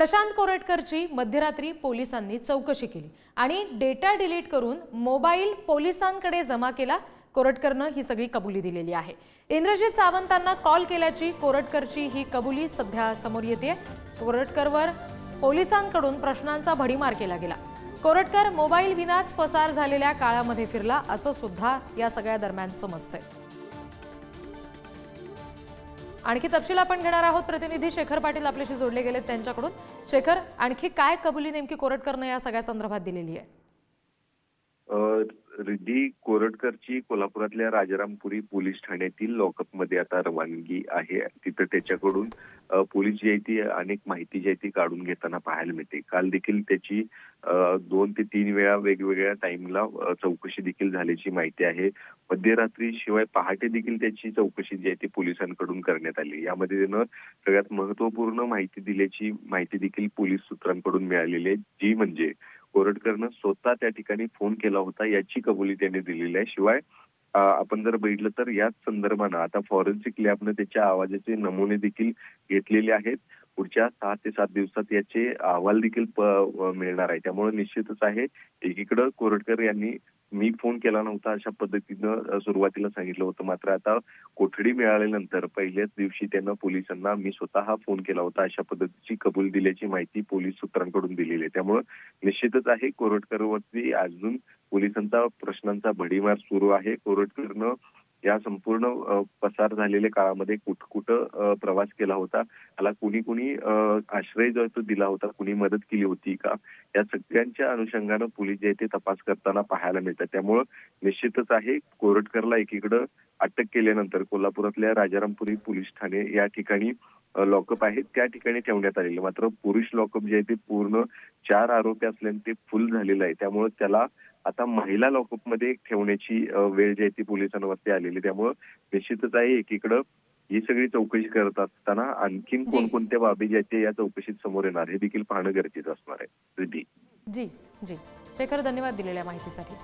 प्रशांत कोरटकरची मध्यरात्री पोलिसांनी चौकशी केली आणि डेटा डिलीट करून मोबाईल पोलिसांकडे जमा केला. कोरटकरनं ही सगळी कबुली दिलेली आहे. इंद्रजित सावंतांना कॉल केल्याची कोरटकरची ही कबुली सध्या समोर येते कोरटकरवर पोलिसांकडून प्रश्नांचा भडीमार केला गेला. कोरटकर मोबाईल विनाच पसार झालेल्या काळामध्ये फिरला असं सुद्धा या सगळ्या दरम्यान समजतंय. आणखी तपशील आपण घेणार आहोत. प्रतिनिधी शेखर पाटील आपल्याशी जोडले गेलेत त्यांच्याकडून. शेखर आणखी काय कबुली नेमकी कोरटकरनं या सगळ्या संदर्भात दिलेली आहे? अ, रिद्धी कोरटकरची कोल्हापुरातल्या राजारामपुरी पोलीस ठाण्यातील लॉकअपमध्ये आता रवानगी आहे. तिथं त्याच्याकडून पोलीस जी आहे ती अनेक माहिती जी आहे ती काढून घेताना पाहायला मिळते. काल देखील त्याची दोन ते तीन वेळा वेगवेगळ्या टाइमला चौकशी देखील झाल्याची माहिती आहे. मध्यरात्री शिवाय पहाटे देखील त्याची चौकशी जी आहे ती पोलिसांकडून करण्यात आली. यामध्ये त्यानं सगळ्यात महत्त्वपूर्ण माहिती दिल्याची माहिती देखील पोलीस सूत्रांकडून मिळालेली आहे. जी म्हणजे कोरटकरनं स्वतः त्या ठिकाणी फोन केला होता याची कबुली त्यांनी दिलेली आहे. शिवाय आपण जर बघितलं तर याच संदर्भानं आता फॉरेन्सिक लॅबनं त्याच्या आवाजाचे नमुने देखील घेतलेले आहेत. पुढच्या सहा ते सात दिवसात याचे अहवाल देखील मिळणार आहे. त्यामुळे निश्चितच आहे एकीकडं कोरटकर यांनी मी फोन केला नव्हता अशा पद्धतीनं सुरुवातीला सांगितलं होतं. मात्र आता कोठडी मिळाल्यानंतर पहिल्याच दिवशी त्यांना पोलिसांना मी स्वतः फोन केला होता. अशा पद्धतीची कबूल दिल्याची माहिती पोलीस सूत्रांकडून दिलेली आहे. त्यामुळे निश्चितच आहे कोरटकरवरती अजून पोलिसांचा प्रश्नांचा भडीमार सुरू आहे. कोरटकरनं या संपूर्ण पसार झालेल्या काळामध्ये कुठं कुठं प्रवास केला होता? त्याला कुणी कुणी आश्रय जो आहे तो दिला होता? कुणी मदत केली होती का? या सगळ्यांच्या अनुषंगानं पोलीस जे आहे ते तपास करताना पाहायला मिळतात. त्यामुळं निश्चितच आहे कोरटकरला एकीकडं अटक केल्यानंतर कोल्हापुरातल्या राजारामपुरी पोलीस ठाणे या ठिकाणी लॉकअप आहे त्या ठिकाणी ठेवण्यात आलेले. मात्र पुरुष लॉकअप जे आहे ते पूर्ण चार आरोपी असल्याने ते फुल झालेलं आहे. त्यामुळे त्याला आता महिला लॉकअपमध्ये ठेवण्याची वेळ जी आहे ती पोलिसांवरती आलेली. त्यामुळं निश्चितच आहे एकीकडे ही सगळी चौकशी करत असताना आणखीन कोणकोणत्या बाबी ज्या या चौकशीत समोर येणार हे देखील पाहणं गरजेचं असणार आहे. जी जी. शेखर धन्यवाद दिलेल्या माहितीसाठी.